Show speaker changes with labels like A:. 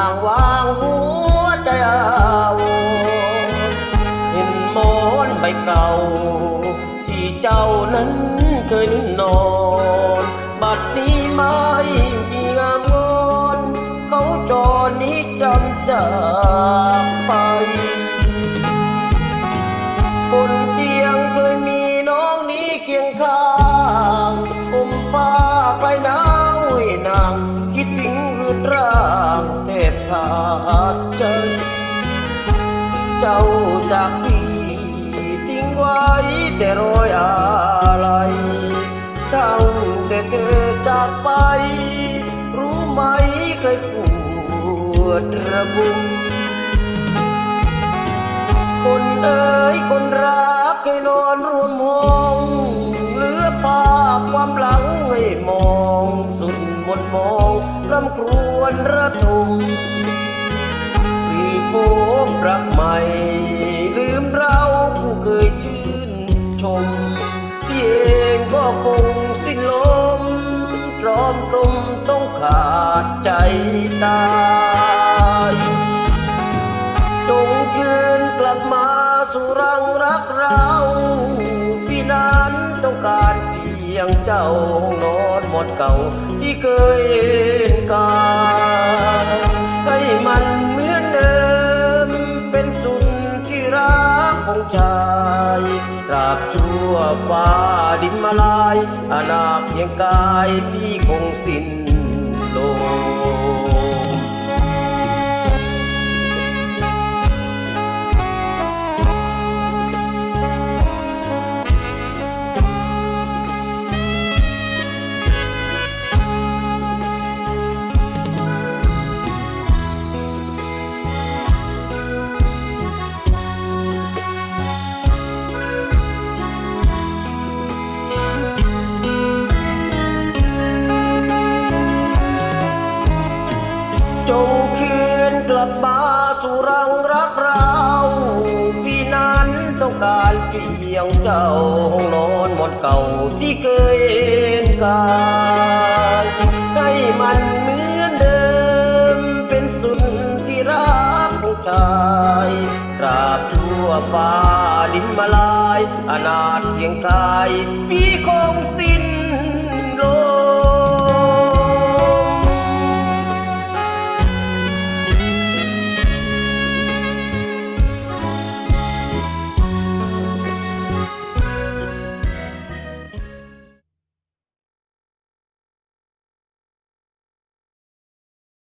A: อ่างวางหัวใจเอาเห็นมอนใบเก่า ที่เจ้านั้นเคยนอน จ้าจากพี่ทิ้งไว้แต่รอยอะไรตั้งแต่เธอจากไป รู้ไหมเคยปวดระบุมคนเอ๋ยคนรักเคยนอนรวมห้องเหลือภาพความหลังให้มองสุดมนมองรำครวญระทม พี่พบรักใหม่ ลืมเราผู้เคยชื่นชมพี่เองก็คงสิ้นลมตรอมตรมต้องขาดใจตายจงคืนกลับมาสู่รังรักเราพี่นั้นต้องการเพียงเจ้านอนหมดเก่าที่เคยเห็นกายให้มัน ใจตราบชั่วฟ้าดินมาลายอาณาเพียงกายพี่คงสิ้นลง จงคืนกลับมาสู่รังรักเราพี่นั้นต้องการเพียงเจ้าห้องนอนหมอนเก่าที่เคยเห็นกายให้มันเหมือนเดิมเป็นสุนที่รักของชายตราบชั่วฟ้าดินมาลาย อนาถเพียงกายพี่คงสิ้น